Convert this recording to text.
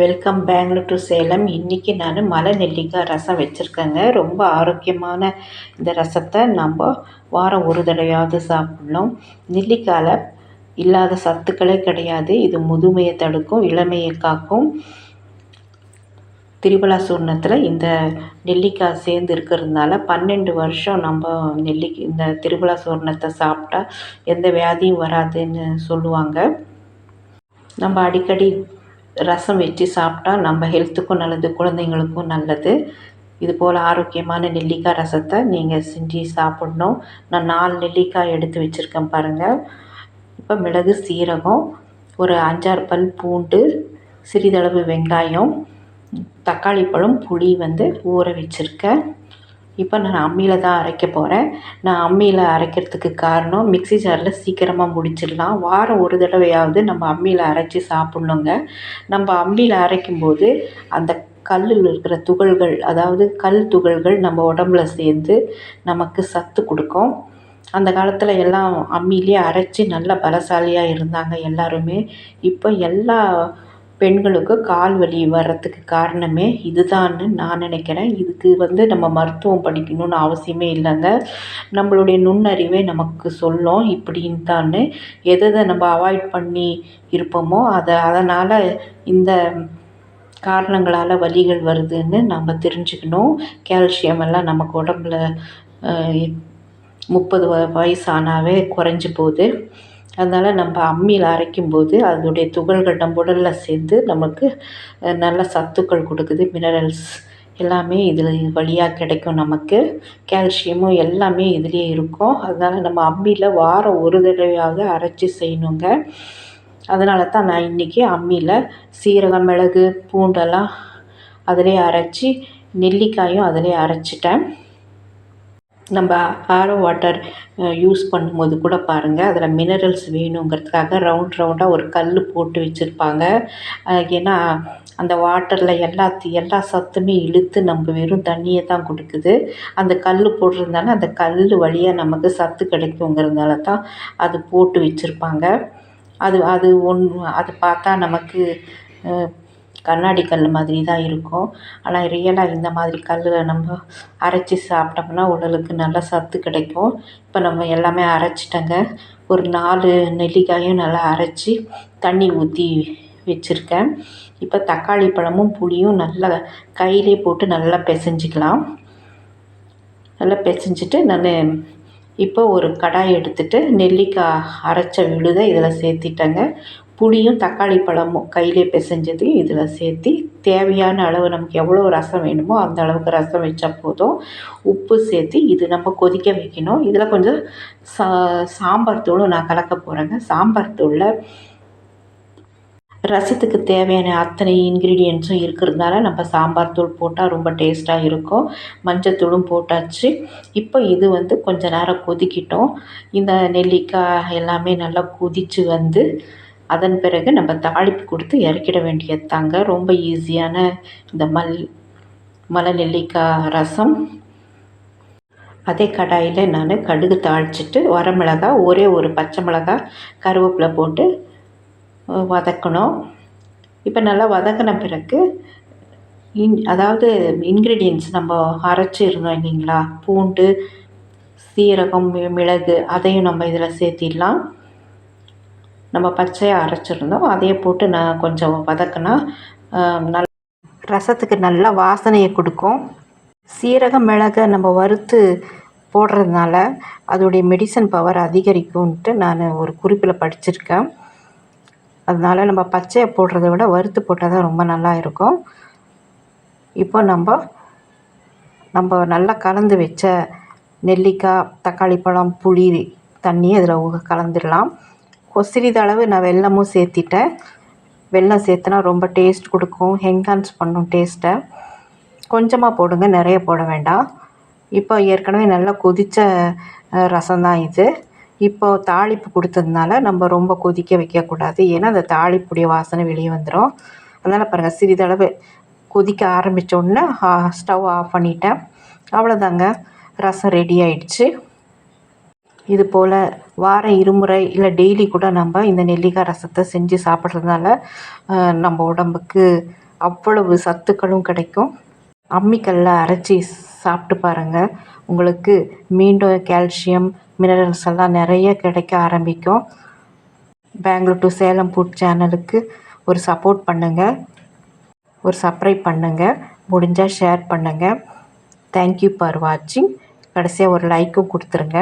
Welcome Bangalore to Salem இன்றைக்கி நான் மலை நெல்லிக்காய் ரசம் வச்சுருக்கேங்க. ரொம்ப ஆரோக்கியமான இந்த ரசத்தை நம்ம வாரம் ஒரு தடவையாவது சாப்பிட்ணும். நெல்லிக்காயில் இல்லாத சத்துக்களே கிடையாது. இது முதுமையை தடுக்கும் இளமையை காக்கும். திருவிழா சூர்ணத்தில் இந்த நெல்லிக்காய் சேர்ந்து இருக்கிறதுனால பன்னெண்டு வருஷம் நம்ம நெல்லி இந்த திருவிழா சூர்ணத்தை சாப்பிட்டா எந்த வியாதியும் வராதுன்னு சொல்லுவாங்க. நம்ம அடிக்கடி ரசம் வச்சு சாப்பிட்டா நம்ம ஹெல்த்துக்கும் நல்லது குழந்தைங்களுக்கும் நல்லது. இது போல் ஆரோக்கியமான நெல்லிக்காய் ரசத்தை நீங்கள் செஞ்சு சாப்பிட்ணும். நான் நாலு நெல்லிக்காய் எடுத்து வச்சுருக்கேன் பாருங்கள் இப்போ மிளகு சீரகம் ஒரு அஞ்சாறு பல் பூண்டு சிறிதளவு வெங்காயம் தக்காளி பழம் புளி வந்து ஊற வச்சுருக்கேன். இப்போ நான் அம்மியில் தான் அரைக்க போகிறேன் நான் அம்மியில் அரைக்கிறதுக்கு காரணம் மிக்ஸி ஜாரில் சீக்கிரமாக முடிச்சிடலாம். வாரம் ஒரு தடவையாவது நம்ம அம்மியில் அரைச்சி சாப்பிட்ணுங்க. நம்ம அம்மியில் அரைக்கும்போது அந்த கல்லில் இருக்கிற துகள்கள் அதாவது கல் துகள்கள் நம்ம உடம்புல சேர்ந்து நமக்கு சத்து கொடுக்கும். அந்த காலத்தில் எல்லாம் அம்மியிலே அரைச்சி நல்ல பலசாலியாக இருந்தாங்க எல்லாருமே. இப்போ எல்லா பெண்களுக்கு கால் வலி வர்றதுக்கு காரணமே இதுதான்னு நான் நினைக்கிறேன். இதுக்கு வந்து நம்ம மருத்துவம் படிக்கணும்னு அவசியமே இல்லைங்க. நம்மளுடைய நுண்ணறிவே நமக்கு சொல்லும் இப்படின்னு தான்னு எதை எதை நம்ம அவாய்ட் பண்ணி இருப்போமோ அதை அதனால் இந்த காரணங்களால் வலிகள் வருதுன்னு நம்ம தெரிஞ்சுக்கணும். கால்சியம் எல்லாம் நமக்கு உடம்புல முப்பது வயசானாவே குறைஞ்சி போகுது. அதனால் நம்ம அம்மியில் அரைக்கும்போது அதனுடைய துகள்கள் நம்ம உடலில் சேர்ந்து நமக்கு நல்ல சத்துக்கள் கொடுக்குது மினரல்ஸ் எல்லாமே இதில் வழியாக கிடைக்கும் நமக்கு. கால்சியமும் எல்லாமே இதுலேயே இருக்கும். அதனால் நம்ம அம்மியில் வாரம் ஒரு தடவையாவது அரைச்சி செய்யணுங்க. அதனால தான் நான் இன்றைக்கி அம்மியில் சீரகம் மிளகு பூண்டெல்லாம் அதிலே அரைச்சி நெல்லிக்காயும் அதிலே அரைச்சிட்டேன். நம்ம ஆரோ வாட்டர் யூஸ் பண்ணும்போது கூட பாருங்கள் அதில் மினரல்ஸ் வேணுங்கிறதுக்காக ரவுண்ட் ரவுண்டாக ஒரு கல் போட்டு வச்சுருப்பாங்க. ஏன்னா அந்த வாட்டரில் எல்லாத்து எல்லா சத்துமே இழுத்து நமக்கு வெறும் தண்ணியை தான் கொடுக்குது. அந்த கல் போடுறதுனால அந்த கல் வழியாக நமக்கு சத்து கிடைக்குங்கிறதுனால தான் அது போட்டு வச்சுருப்பாங்க. அது அது ஒன்று அது பார்த்தா நமக்கு கண்ணாடி கல் மாதிரி தான் இருக்கும். ஆனால் ரியலாக இந்த மாதிரி கல்லில் நம்ம அரைச்சி சாப்பிட்டோம்னா உடலுக்கு நல்ல சத்து கிடைக்கும். இப்போ நம்ம எல்லாமே அரைச்சிட்டங்க. ஒரு நாலு நெல்லிக்காயும் நல்லா அரைச்சி தண்ணி ஊற்றி வச்சுருக்கேன். இப்போ தக்காளி பழமும் புளியும் நல்லா கையிலே போட்டு நல்லா பிசைஞ்சிக்கலாம். நல்லா பிசைஞ்சிட்டு நான் இப்போ ஒரு கடாய் எடுத்துகிட்டு நெல்லிக்காய் அரைச்ச விழுதை இதில் சேர்த்திட்டேங்க. புளியும் தக்காளி பழமும் கையிலே பிசைஞ்சது. இதில் சேர்த்து தேவையான அளவு நமக்கு எவ்வளோ ரசம் வேணுமோ அந்த அளவுக்கு ரசம் வச்சா போதும். உப்பு சேர்த்து இது நம்ம கொதிக்க வைக்கணும். இதில் கொஞ்சம் சா சாம்பார் தூளும் நான் கலக்க போகிறேங்க சாம்பார் தூளில் ரசத்துக்கு தேவையான அத்தனை இன்க்ரீடியன்ஸும் இருக்கிறதுனால நம்ம சாம்பார் தூள் போட்டால் ரொம்ப டேஸ்ட்டாக இருக்கும். மஞ்சத்தூளும் போட்டாச்சு. இப்போ இது வந்து கொஞ்ச நேரம் கொதிக்கிட்டோம். இந்த நெல்லிக்காய் எல்லாமே நல்லா கொதித்து வந்து அதன் பிறகு நம்ம தாளிப்பு கொடுத்து இறக்கிட வேண்டியது தாங்க. ரொம்ப ஈஸியான இந்த மல் மலை நெல்லிக்காய் ரசம். அதே கடாயில் நான் கடுகு தாளிச்சிட்டு வரமிளகா ஒரே ஒரு பச்சை மிளகாய் கருவேப்பிலை போட்டு வதக்கணும். இப்போ நல்லா வதக்கின பிறகு இன் அதாவது இன்க்ரீடியன்ஸ் நம்ம அரைச்சி இருந்தோம் இல்லைங்களா? பூண்டு சீரகம் மிளகு அதையும் நம்ம இதில் சேர்த்திடலாம். நம்ம பச்சையாக அரைச்சிருந்தோம். அதையே போட்டு நான் கொஞ்சம் வதக்கினா நல் ரசத்துக்கு நல்ல வாசனையை கொடுக்கும். சீரகம் மிளகை நம்ம வறுத்து போடுறதுனால அதோடைய மெடிசன் பவர் அதிகரிக்கும்ன்ட்டு நான் ஒரு குறிப்பில் படிச்சிருக்கேன். அதனால் நம்ம பச்சையை போடுறத விட வறுத்து போட்டால் தான் ரொம்ப நல்லா இருக்கும். இப்போ நம்ம நம்ம நல்லா கலந்து வச்ச நெல்லிக்காய் தக்காளி பழம் புளி தண்ணி அதில் கலந்துடலாம். சிறிதளவு நான் வெல்லமும் சேர்த்திட்டேன். வெல்லம் சேர்த்துனா ரொம்ப டேஸ்ட் கொடுக்கும். என்ஹான்ஸ் பண்ணும் டேஸ்ட்டை கொஞ்சமாக போடுங்க நிறைய போட வேண்டாம். இப்போ ஏற்கனவே நல்லா கொதித்த ரசம் தான் இது. இப்போது தாளிப்பு கொடுத்ததுனால நம்ம ரொம்ப கொதிக்க வைக்கக்கூடாது. ஏன்னா அந்த தாளிப்புடைய வாசனை வெளியே வந்துடும் அதனால் பாருங்கள் சிறிதளவு கொதிக்க ஆரம்பித்தோடனே ஸ்டவ் ஆஃப் பண்ணிட்டேன். அவ்வளோதாங்க ரசம் ரெடி ஆயிடுச்சு. இது போல் வாரம் இருமுறை இல்லை டெய்லி கூட நம்ம இந்த நெல்லிக்காய் ரசத்தை செஞ்சு சாப்பிட்றதுனால நம்ம உடம்புக்கு அவ்வளவு சத்துக்களும் கிடைக்கும். அம்மிக்கல்லில் அரைச்சி சாப்பிட்டு பாருங்கள் உங்களுக்கு மீண்டும் கால்சியம் மினரல்ஸ் எல்லாம் நிறைய கிடைக்க ஆரம்பிக்கும். பெங்களூர் டு சேலம் ஃபுட் சேனலுக்கு ஒரு சப்போர்ட் பண்ணுங்கள் ஒரு சப்ஸ்கிரைப் பண்ணுங்கள் முடிஞ்சால் ஷேர் பண்ணுங்கள் தேங்க்யூ ஃபார் வாட்சிங் கடைசியாக ஒரு லைக்கும் கொடுத்துருங்க.